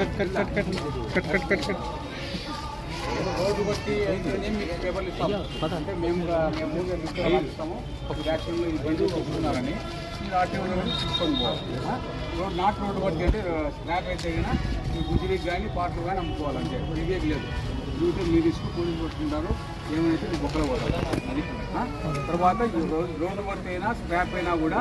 Cut cut cut cut cut cut cut cut road బట్టి అయితేనే మీకు పేపర్లు ఇస్తాం అంటే మేము మేము ఇస్తాము ఒక యాక్షన్లో ఈ బండి కొట్టుకున్నారని మీరు ఆర్టీఓలో తీసుకొని పోవాలి రోడ్ నాట్ రోడ్డు బట్టి అంటే స్లాబ్ అయితే కన్నా ఈ గుజరీకి కానీ పాటలు కానీ అమ్ముకోవాలంటే ఇవేకి లేదు డ్యూటీ మీరు ఇసుకు పోలీసు పట్టుకుంటారు ఏమైతే మీ బొక్కలు పోతారు అది తర్వాత రోడ్డు బట్టి అయినా స్క్రాప్ అయినా కూడా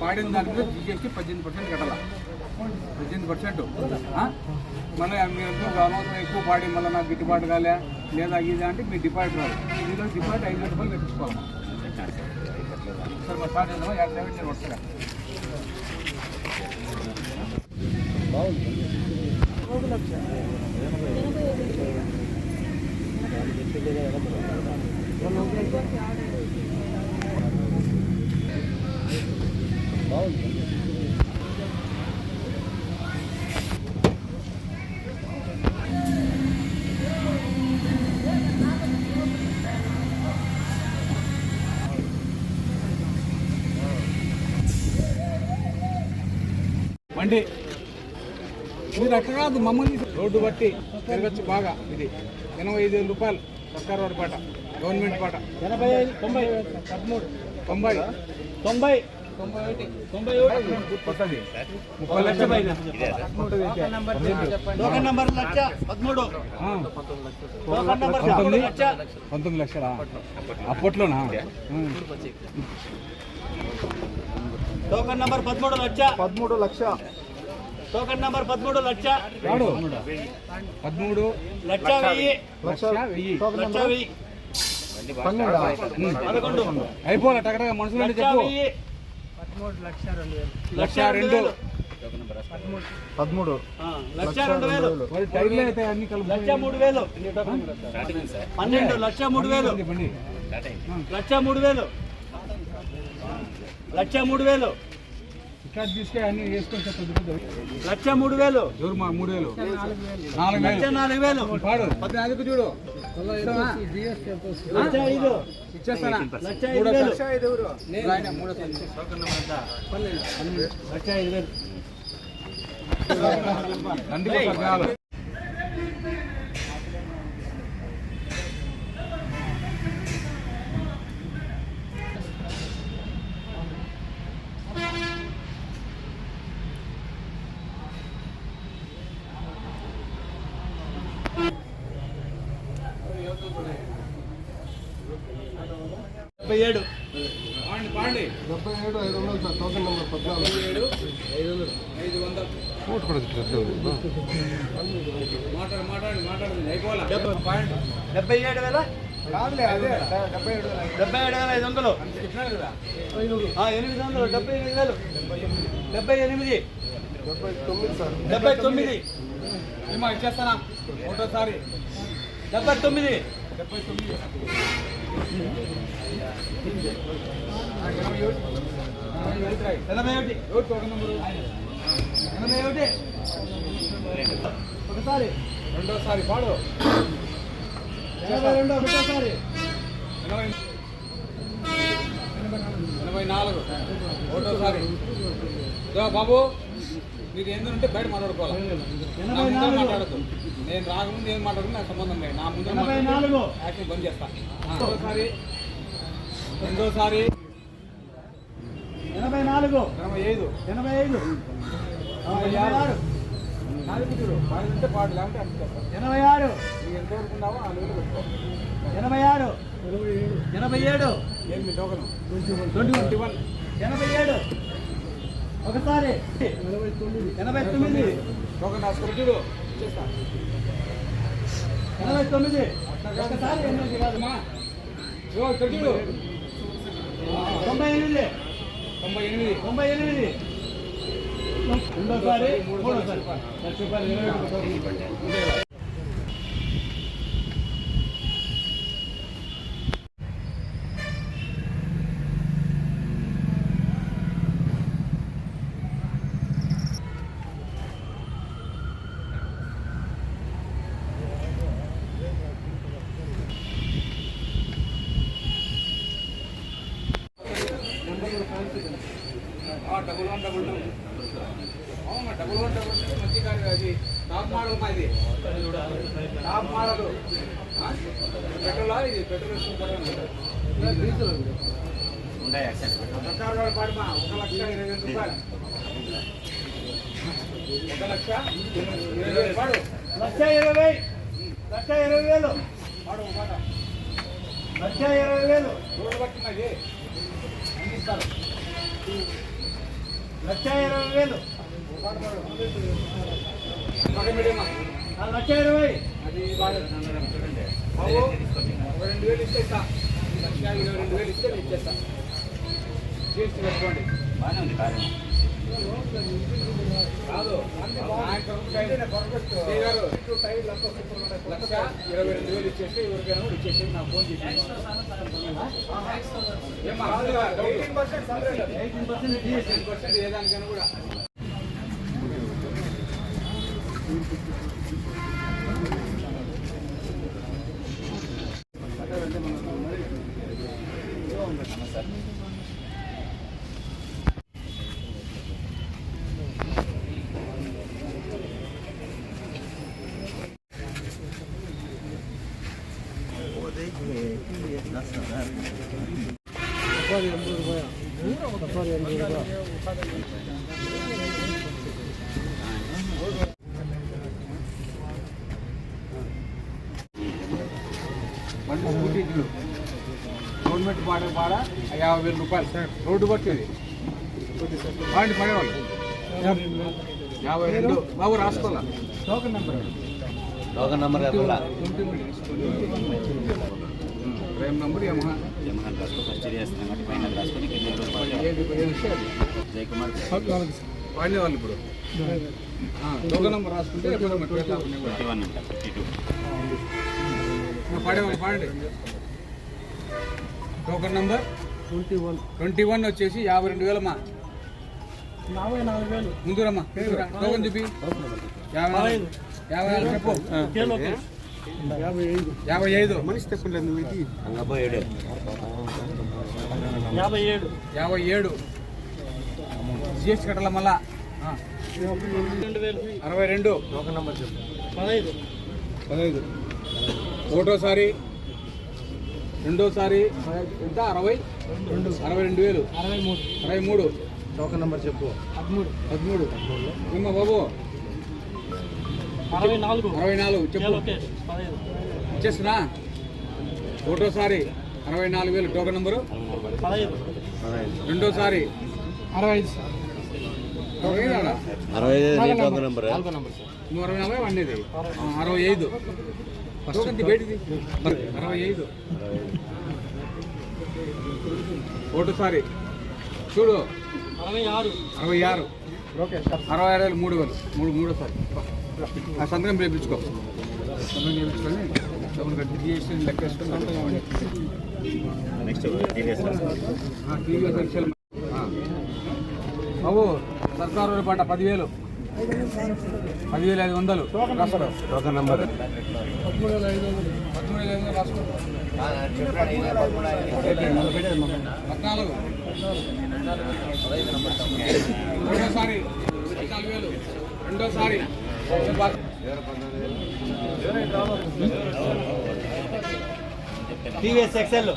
పాడిన దాని మీద జిఎస్టీ పద్దెనిమిది పర్సెంట్ కట్టాలి పద్దెనిమిది పర్సెంట్. మళ్ళీ మీరు ఎందుకు అనవసరం ఎక్కువ పాడి మళ్ళీ నాకు గిట్టుబాటు కాలే లేదా ఇది అంటే మీ డిపాజిట్ రాదు. మీలో డిపాజిట్ ఐదు వేల రూపాయలు కట్టించుకోవాలి సార్ మా స్టార్ట్ యాభై నేను వస్తాను. బండి మీరు అట్లా కాదు మమ్మల్ని రోడ్డు బట్టి తిరగచ్చు బాగా ఇది. ఎనభై ఐదు వేల రూపాయలు సర్కార్ వారి పాట గవర్నమెంట్ పాట. ఎనభై ఐదు తొంభై పదమూడు. తొంభై. తొంభై. తొంభై ఒకటి. తొంభై ముప్పై లక్షలు టోకన్ నంబర్ లక్ష పదమూడు. ఆ, టోకన్ నంబర్ పదమూడు లక్ష. పంతొమ్మిది లక్షలా? అప్పట్లోనా. టోకన్ నంబర్ పదమూడు లక్ష. పదమూడు లక్ష. టోకన్ నంబర్ పదమూడు లక్ష. పదమూడు. లక్ష వెయ్యి. లక్ష వెయ్యి. లక్ష వెయ్యి. పదకొండు. అయిపోలే టగటగా మనుషులు లక్ష చెప్పు. లక్ష రెండు పదమూడు. లక్ష రెండు వేలు. మరి టైర్లు అయితే అన్ని కలుపు లక్ష మూడు వేలు. పన్నెండు లక్ష మూడు వేలు. లక్ష మూడు వేలు. లక్ష మూడు వేలు. లక్ష మూడు వేలు. మూడు వేలు? లక్ష నాలుగు వేలు. పద్నాలుగు చూడు. లక్ష ఐదు. వేలు. లక్ష ఐదు వేలు. డెబ్బై ఏడు. పాండి పాండి. డెబ్బై ఏడు ఐదు వందలు సార్ టోకెన్ నెంబర్ పద్నాలుగు. ఏడు ఐదు వందలు మాట్లాడు మాట్లాడు మాట్లాడు. అయిపోవాలా? డెబ్బై ఏడు వేల? కాదులే అదే డెబ్బై ఏడు వేల. డెబ్బై ఏడు వేల ఐదు వందలు. ఎనిమిది. వందలు డెబ్బై ఎనిమిది వేలు. డెబ్బై ఎనిమిది. డెబ్బై తొమ్మిది సార్. డెబ్బై తొమ్మిది. ఏమో ఇచ్చేస్తానా? ఒకటోసారి. డెబ్బై తొమ్మిది. డెబ్బై తొమ్మిది. ఎనభై ఒకటి ఎవరు టోకెన్ నెంబరు ఎనభై ఒకటి ఒకసారి రెండోసారి పాడు ఎనభై రెండు ఒకటోసారి ఎనభై ఎనభై నాలుగు. ఒకటోసారి బాబు మీరు ఏంటంటే బయట మాట్లాడుకోవాలి మాట్లాడదు నేను రాకముందు ఏం మాట్లాడుకుని నాకు సంబంధం లేదు నా ముందే యాక్షన్ బంద్ చేస్తా. ఆ, రెండోసారి. ఎనభై నాలుగు. ఎనభై ఐదు. ఎనభై ఐదు. ఆ, ఎనభై ఆరు. పాడు పాడు లేకుంటే ఎనభై ఆరు. ఎంత వరకు ఉన్నావో ఆ లెవెల్ పెట్టుకో. ఎనభై ఆరు. ఎనభై ఏడు. మీ టోకన్ ట్వంటీ వన్. ఎనభై ఏడు. ఒకసారి. ఎనభై తొమ్మిది. ఎనభై తొమ్మిది. టోకన్ రాసుకో చూడు. చేస్తా ఎనభై తొమ్మిది. ఒకసారి. ఎనిమిది ఇక్కడ చూడు. తొంభై ఎనిమిది. తొంభై ఎనిమిది. తొంభై ఎనిమిది. రెండోసారి మూడోసారి. లక్ష రూపాయలు ఇరవై ఒకటి డబుల్ వన్ డబుల్ టూ అవునా డబుల్ వన్ డబుల్ టూ మంచి కాదు అది టాప్ మోడల్ మా ఇది టాప్ మోడల్ ఆ? పెట్రోలా ఇది పెట్రోల్ వేసుకుంటారు సర్కారు వాడు పాడమా ఒక లక్ష ఇరవై వేల రూపాయలు. ఒక లక్ష ఇరవై వేలు పాడు. లక్ష ఇరవై లక్ష ఇరవై వేలు. పాడు ఒక మాట. లక్ష ఇరవై వేలు. రోడ్డు పట్టినది అందిస్తారు లక్ష ఇరవై వేలు. లక్ష ఇరవై. అది బాగా బాబు ఒక రెండు వేలు ఇస్తే ఇస్తా లక్ష ఇరవై రెండు వేలు ఇస్తే నేను ఇచ్చేస్తా. జీఎస్టీ పెట్టుకోండి కాదు శ్రీ గారు లక్ష ఇరవై రెండు వేలు ఇచ్చేసి ఎవరికైనా కూడా ఇచ్చేసి నాకు ఫోన్ చేసి. ఏమ్మా ఎయిటీన్ పర్సెంట్ 뜨거운 거 담았어요. 닭발이 안 보는 거야. 뭐라고 닭발이 안 보는 거야. గవర్నమెంట్ పాడ పాడ యాభై వేల రూపాయలు. సార్ రోడ్డు పట్టేది. పాడి పడేవాళ్ళు. యాభై రెండు. బాబు రాసుకోవాలా? టోకెన్ నెంబర్ టోకన్ నంబర్ ప్రేమ్ నెంబర్ ఏమో జమహాన్ రాసుకో ఫస్ట్ చేస్తున్నాం కాబట్టి పైన రాసుకొని వాడినే వాళ్ళు ఇప్పుడు. టోకెన్ నెంబర్ రాసుకుంటే వన్ అంట ఫిఫ్టీ టూ. పాడేవాళ్ళు పాడండి. Token number? Twenty one. Twenty one వచ్చేసి యాభై రెండు వేలమ్మా. నాలుగు వేలు. ముందురమ్మా ముందురా. టోకెన్ చూపి. యాభై నాలుగు. యాభై నాలుగు చెప్పు. యాభై ఐదు. యాభై ఐదు. అంగబ్బో ఏడు. యాభై ఏడు. యాభై ఏడు. జిఎస్టీ కట్టాల మళ్ళా. ఆ, రెండు వేలు. అరవై రెండు. పదహైదు. పదహైదు. ఒకటోసారి రెండోసారి ఎంత? అరవై? రెండు. అరవై రెండు వేలు. అరవై మూడు. అరవై మూడు. టోకెన్ నెంబర్ చెప్పు. పదమూడు. పదమూడు. ఏమ్మా బాబు? అరవై నాలుగు. అరవై నాలుగు చెప్పు. ఇచ్చేస్తున్నా? ఒకటోసారి అరవై నాలుగు వేలు టోకెన్ నెంబరు? రెండోసారి? అరవై ఐదు అరవై ఐదు? అరవై టోకన్ నంబర్. అరవై నలభై వండేది ఆ, అరవై ఐదు. అరవై ఐదు. ఒకటోసారి చూడు. అరవై ఆరు. అరవై ఆరు. అరవై ఆరు వేలు మూడు వేలు. మూడు మూడోసారి ఆ సంతకం చేయించుకో సంతకం చేయించుకొని డబ్బులు కట్టి జిఎస్టీ లెక్కేసుకొని సంతకం ఇవ్వండి. నెక్స్ట్ ఆ. బాబు సర్కారు పంట పదివేలు. పదివేలు ఐదు వందలు. Token number. పదమూడు వేల ఐదు వందలు రాసుకో పద్నాలుగు. రెండోసారి పద్నాలుగు వేలు. రెండోసారి టీవీఎస్ ఎక్సెల్.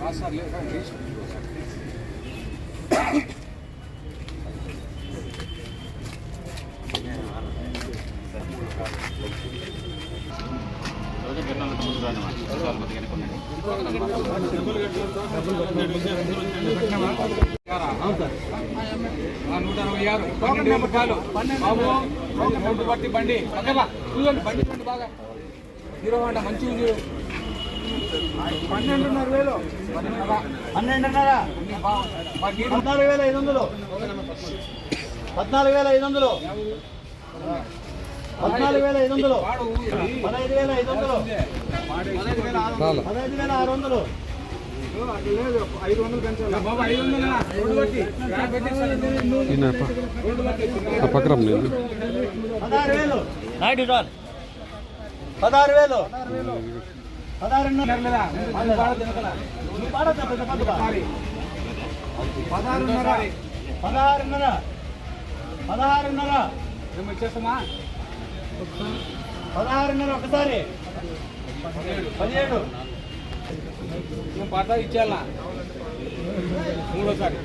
అవును సార్ ముందు రానమ్మా పెట్రోల్ కొద్దిగానే కొనండి ఆ, నూట అరవై ఆరు పన్నెండు వేల రూపాయలు బాబు రోడ్డు బట్టి బండి. పక్కన చూడండి బండి చూడండి బాగా. హీరో హోండా మంచి ఉంది. పన్నెండున్నర వేలు. పన్నెండున్నర. పద్నాలుగు వేల ఐదు వందలు. పద్నాలుగు వేల ఐదు వందలు. పద్నాలుగు వేల ఐదు వందలు. పదహైదు వేల ఐదు వందలు. పదహైదు వేల ఆరు వందలు. పక్కరం నేను పదహారు వేలు నాయుడు రాల్ పదారు వేలు పదహారున్నర. పదహారున్నర. పదహారున్నర. మేము పదహారున్నర. ఒకసారి. పదిహేడు. మేము పడతా ఇచ్చేయాలా? మూడోసారి.